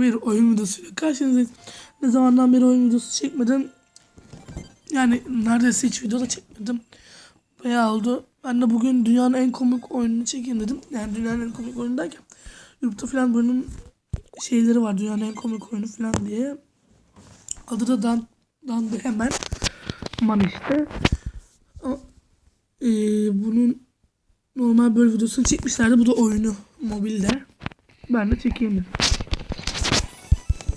bir oyun videosuyla karşınızdayız. Ne zamandan beri oyun videosu çekmedim. Yani neredeyse hiç video da çekmedim. Bayağı oldu. Ben de bugün dünyanın en komik oyununu çekeyim dedim. Yani dünyanın en komik oyunu derken YouTube'da falan bunun şeyleri var. Dünyanın en komik oyunu falan diye. Adı da Dan, Dandı hemen. Man işte. Ama, eee, bunun normal böyle videosunu çekmişlerdi. Bu da oyunu mobilde. Ben de çekeyim dedim.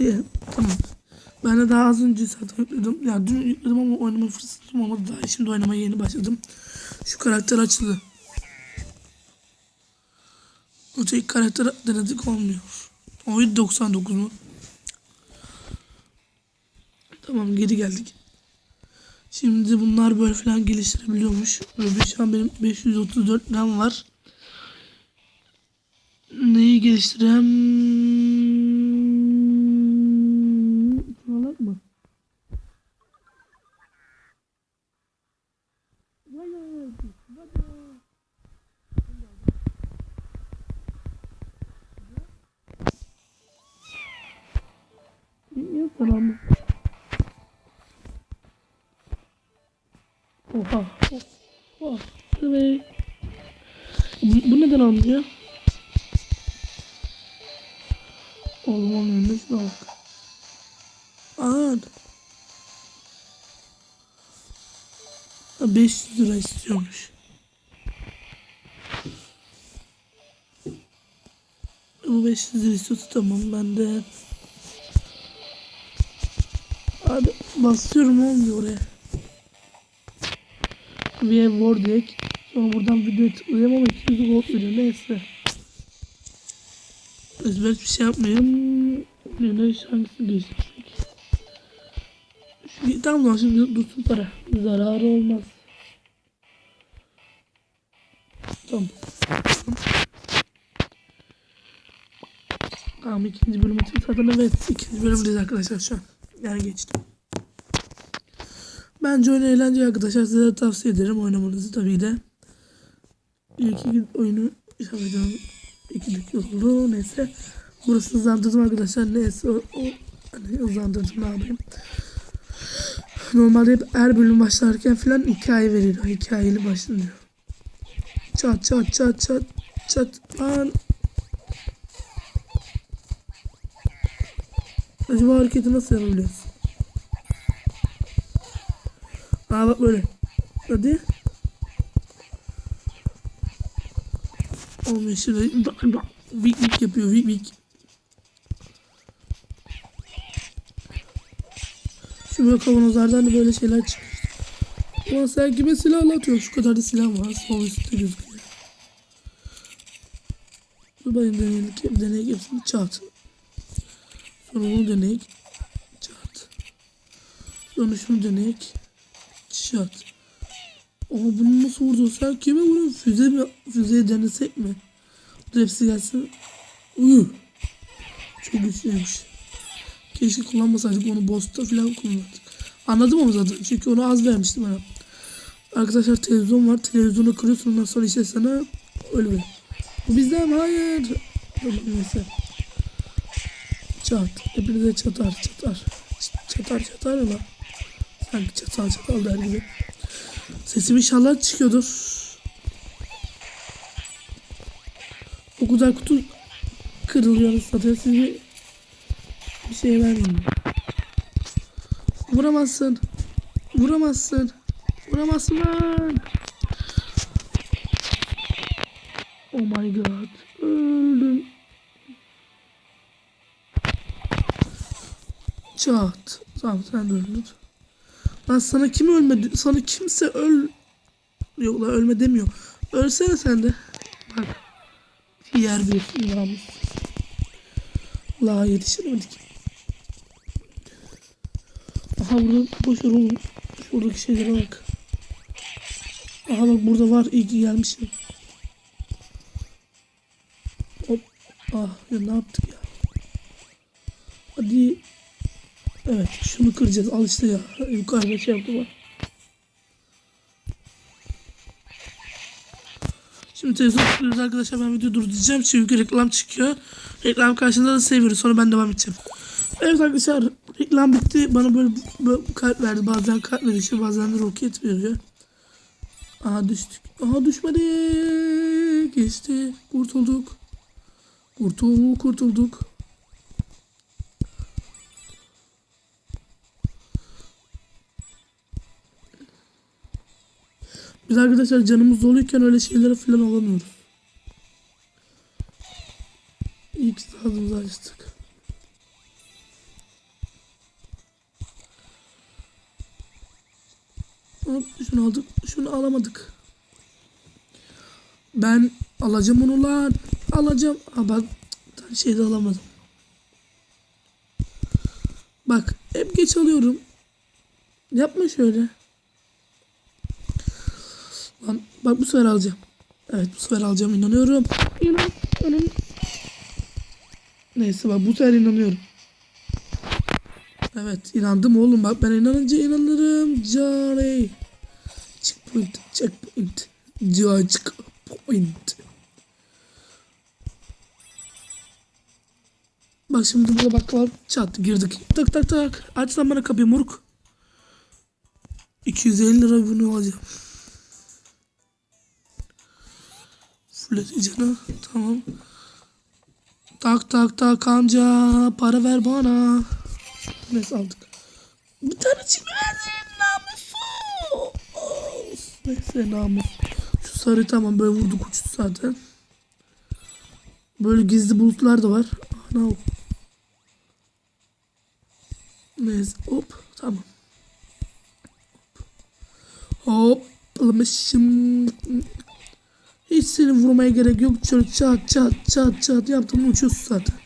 İyi, tamam. Ben de daha az önce zaten yükledim. Ya dün yükledim ama oynama fırsatım olmadı daha. Şimdi oynamaya yeni başladım. Şu karakter açıldı. Öteki karakter denedik olmuyor. Oyun 99 mu? Tamam geri geldik. Şimdi bunlar böyle falan geliştirebiliyormuş. Böyle şu an benim 534 RAM var. Neyi geliştirem? Evet. Bu, neden almıyor? Oğlum olmuyor. Şuna bak. Ha, 500 lira istiyormuş. Bu 500 lira istiyorsa tamam ben de Hadi basıyorum olmuyor oraya. Bir ev var direkt. Sonra buradan video tıklayayım ama 200 gold veriyor neyse. Ezber hiçbir şey yapmayayım. Yine hangisini geçirsek. Şu, tamam lan şimdi dursun para. Zararı olmaz. Tamam. Tamam ikinci bölüm için zaten evet ikinci bölümdeyiz arkadaşlar şu an. Yani geçtim. Bence oyun eğlenceli arkadaşlar. Size tavsiye ederim oynamanızı tabii de. İlk iki oyunu yapacağım. İki dakika oldu. Neyse. Burası hızlandırdım arkadaşlar. Neyse o, o hani hızlandırdım ne. Normalde hep her bölüm başlarken falan hikaye veriyor. Hikayeli başlanıyor. Çat çat çat çat çat lan. Acaba hareketi nasıl yapabiliyoruz? Aa bak böyle. Hadi. Şurada. Vik vik yapıyor vik vik. Şu böyle kavanozlardan da böyle şeyler çıkıyor. Ulan sen kime silahla atıyorsun? Şu kadar da silah var. Sol üstte gözüküyor. Dur bakayım deneyelim. Deneyek hepsini çat. Sonra onu deneyek. Çat. Sonra şunu deneyek. Çat. Ama bunu nasıl vurdu? Sen kime vuruyorsun? Füze mi? Füzeye denesek mi? Dur hepsi gelsin. Uyu. Çok güçlüymüş. Keşke kullanmasaydık onu boss'ta falan kullanırdık. Anladım ama zaten. Çünkü onu az vermiştim bana. Arkadaşlar televizyon var. Televizyonu kırıyorsun ondan sonra işte sana öyle. Bu bizden hayır. Tamam neyse. Çat. Hepinize çatar çatar. Çatar çatar lan. Sanki çatal çatal der gibi. Sesim inşallah çıkıyordur. O kadar kutu kırılıyor zaten siz bir, bir şey vermeyin. Vuramazsın. Vuramazsın. Vuramazsın lan. Oh my god. Öldüm. Çat. Tamam sen de öldün. Lan sana kim ölmedi? Sana kimse öl... Yok lan ölme demiyor. Ölsene sen de. Bak. Diğer bir imamız. La yetişemedik. Aha burada boş oğlum. Şuradaki şeylere bak. Aha bak burada var. İyi ki gelmişim. Hop. Ah ya ne yaptık ya. Hadi. Evet şunu kıracağız. Al işte ya. Yukarıda şey yaptı bak. Şimdi televizyon tutuyoruz arkadaşlar ben video durduracağım çünkü reklam çıkıyor. Reklam karşılığında da seviyoruz sonra ben devam edeceğim. Evet arkadaşlar reklam bitti bana böyle, böyle kalp verdi bazen kalp veriyor bazen de roket veriyor. Aha düştük. Aha düşmedi. Geçti. Kurtulduk. Kurtulduk kurtulduk. Biz arkadaşlar canımız doluyken öyle şeylere falan olamıyoruz. Ki ağzımızı açtık. Hop, şunu aldık. Şunu alamadık. Ben alacağım onu lan. Alacağım. Ha bak şey de alamadım. Bak hep geç alıyorum. Yapma şöyle. Lan bak bu sefer alacağım. Evet bu sefer alacağım inanıyorum. İnan, inan. Neyse bak bu sefer inanıyorum. Evet inandım oğlum bak ben inanınca inanırım. Cari. Checkpoint, checkpoint. Checkpoint. Bak şimdi burada bakkal çat girdik. Tak tak tak. Aç lan bana kapıyı moruk. 250 lira bunu alacağım. Full canı. Tamam. Tak tak tak amca. Para ver bana. Neyse aldık. Bir tane çivi verdin namusu. Neyse namus. Şu sarı tamam böyle vurduk uçtu zaten. Böyle gizli bulutlar da var. Ana o. Neyse hop tamam. Hop. Alamışım. Hiç seni vurmaya gerek yok. Şöyle çat çat çat çat yaptım uçuyorsun zaten.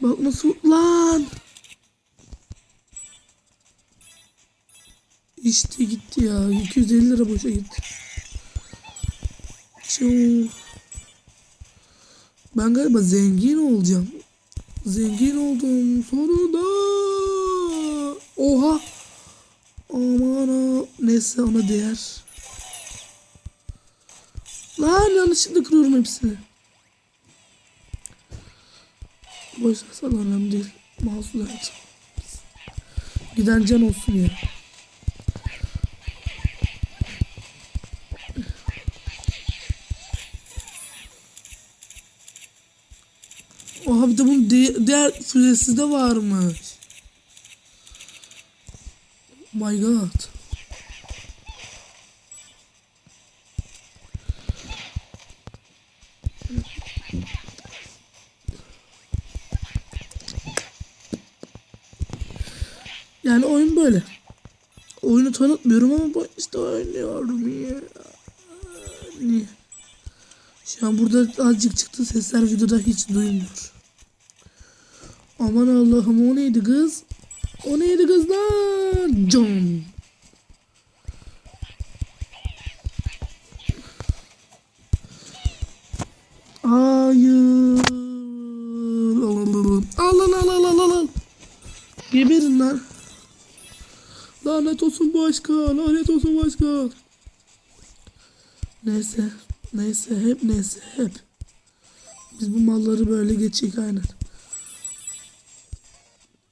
Bak nasıl lan. İşte gitti ya. 250 lira boşa gitti. Çuu. Ben galiba zengin olacağım. Zengin oldum sonunda. Oha. Aman ha. Neyse ona değer. Lan yanlışlıkla kırıyorum hepsini. Boş versen önemli değil. Masum hayatım. Giden can olsun ya. Oha bir de bunun di- diğer füzesi de varmış. Oh my god. Yani oyun böyle. Oyunu tanıtmıyorum ama bu işte oynuyorum ya. Niye? Şu an burada azıcık çıktı sesler videoda hiç duyulmuyor. Aman Allah'ım o neydi kız? O neydi kızlar? John. Hayır. Al al al al al al. Geberin lan. Lanet olsun başka, lanet olsun başka. Neyse, neyse hep neyse hep. Biz bu malları böyle geçecek aynen.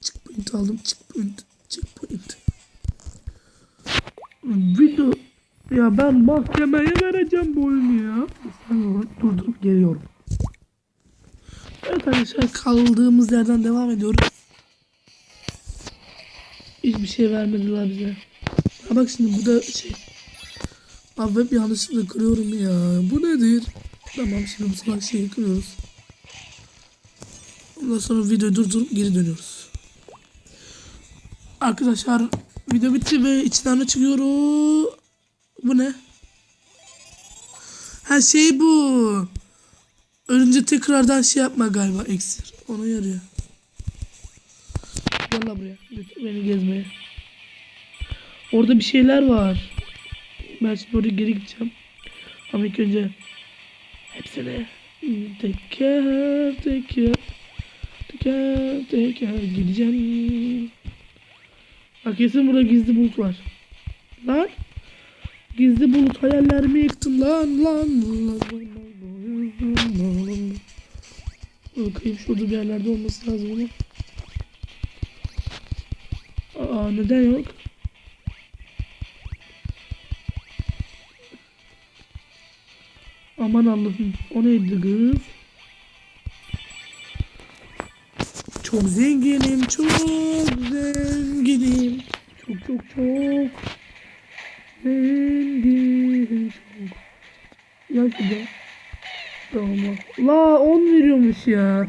Checkpoint aldım, checkpoint, checkpoint. Video, ya ben mahkemeye vereceğim bu oyunu ya. Durdurup geliyorum. Evet arkadaşlar kaldığımız yerden devam ediyoruz. Hiçbir şey vermediler bize. Ha bak şimdi bu da şey. Abi hep yanlışlıkla kırıyorum ya. Bu nedir? Tamam şimdi bu salak şeyi kırıyoruz. Ondan sonra videoyu durdurup geri dönüyoruz. Arkadaşlar video bitti ve içinden ne çıkıyor? Bu ne? Ha şey bu. Ölünce tekrardan şey yapma galiba eksir. Ona yarıyor. Gel lan buraya. Beni gezmeye. Orada bir şeyler var. Ben şimdi oraya geri gideceğim. Ama ilk önce hepsine teker teker teker teker gideceğim. Bak kesin burada gizli bulut var. Lan. Gizli bulut hayallerimi yıktın lan lan lan. lan. Bakayım şurada bir yerlerde olması lazım ama. Aa neden yok? Aman Allah'ım o neydi kız? Çok zenginim çok zenginim. Çok çok çok zengin çok. Ya şurada. Tamam. La 10 veriyormuş ya.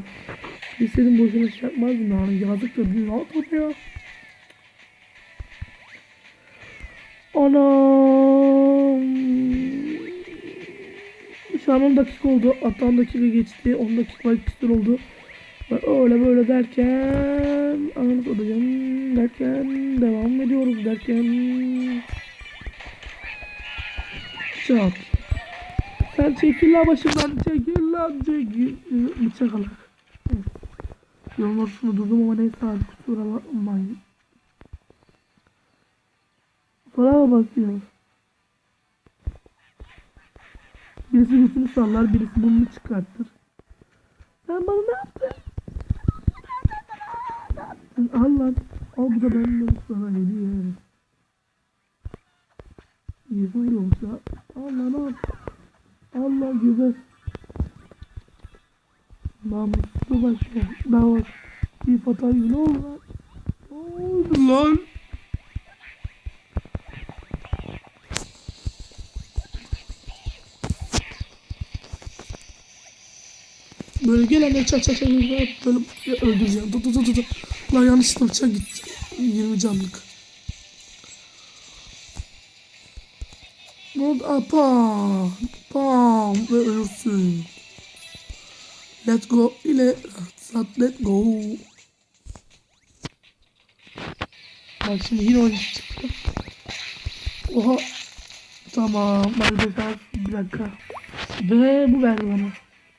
İstedim boşuna şey yapmazdım ya. Yazık da bir rahat ol ya. Anam. Şu an 10 dakika oldu. Hatta 10 dakika geçti. 10 dakika küsur oldu. Öyle böyle derken ananı soracağım derken devam ediyoruz derken çat. Sen çekil la başımdan çekil lan çekil. Bıçak alak. Yolun ortasında durdum ama neyse abi kusura bakmayın. Sonra mı basıyor? Birisi göğsünü sallar, birisi burnunu çıkartır. Sen bana ne yaptın? Al lan. Al bu da benden sana hediye. Güzel yoksa. Al lan al. Allah güzel. Namuslu başka. Ben var. Bir fatayı ne oldu lan? Ne oldu lan? Böyle gelen de çak çak çak böyle öldüreceğim. Tut tut tut tut. Lan yanlışlıkla bıçak gitti. 20 canlık. Ne oldu? Apa pam ve ölürsün. Let's go ile sat let go. Bak şimdi yine oyun çıktı. Oha. Tamam. Ben de. Bir dakika. Ve bu verdi bana.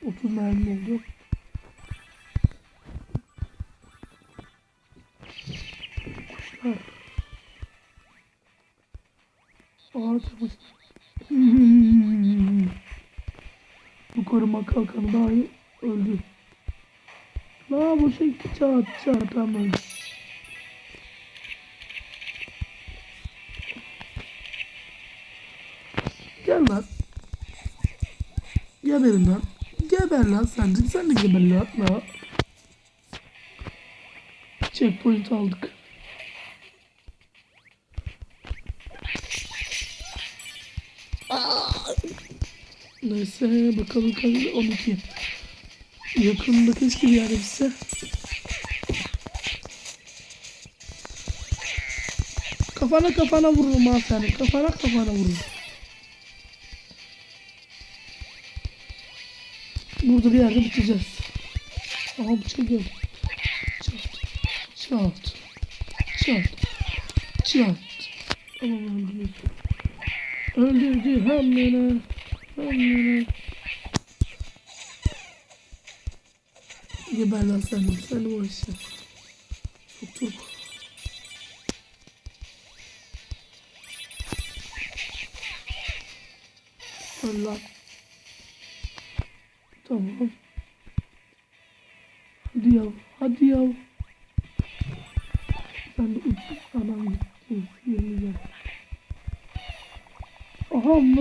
30 mermi oldu. Kuşlar. Ağaç. Bu koruma kalkanı dahi öldü. La bu şey çat çat tamam. Gel lan. Geberin lan. Geber lan sen de. Sen de geber lan. La. Checkpoint aldık. Neyse bakalım kaç 12. Yakında keşke bir yerde bitse. Kafana kafana vururum ha seni. Kafana kafana vururum. Burada bir yerde biteceğiz. Aha bıçak geldi. Çat. Çat. Çat. Çat. Tamam öldürdü. Öldürdü hem beni. Beni. Geber lan sen de. Sen de işe. Çok çok. Öl lan. Tamam. Hadi yav. Hadi yav.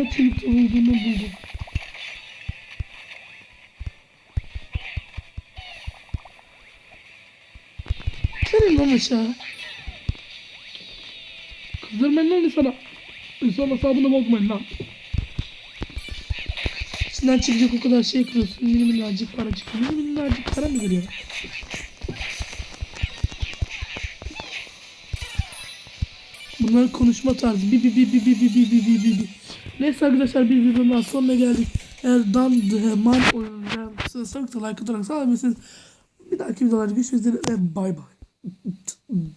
Amma çiğit olduğunu buldum. Senin lan aşağı. Kızdırmayın lan insana. İnsan hesabını bozmayın lan. İçinden çıkacak o kadar şey kırıyorsun. Mini minnacık para çıkıyor. Mini minnacık para mı veriyor? Bunlar konuşma tarzı. Bi bi bi bi bi bi bi bi bi bi. Neyse arkadaşlar bir videonun daha sonuna geldik. Eğer Dan The Man oyuncu like atarak sağlayabilirsiniz. Bir dahaki videolarda görüşmek üzere ve bay bay.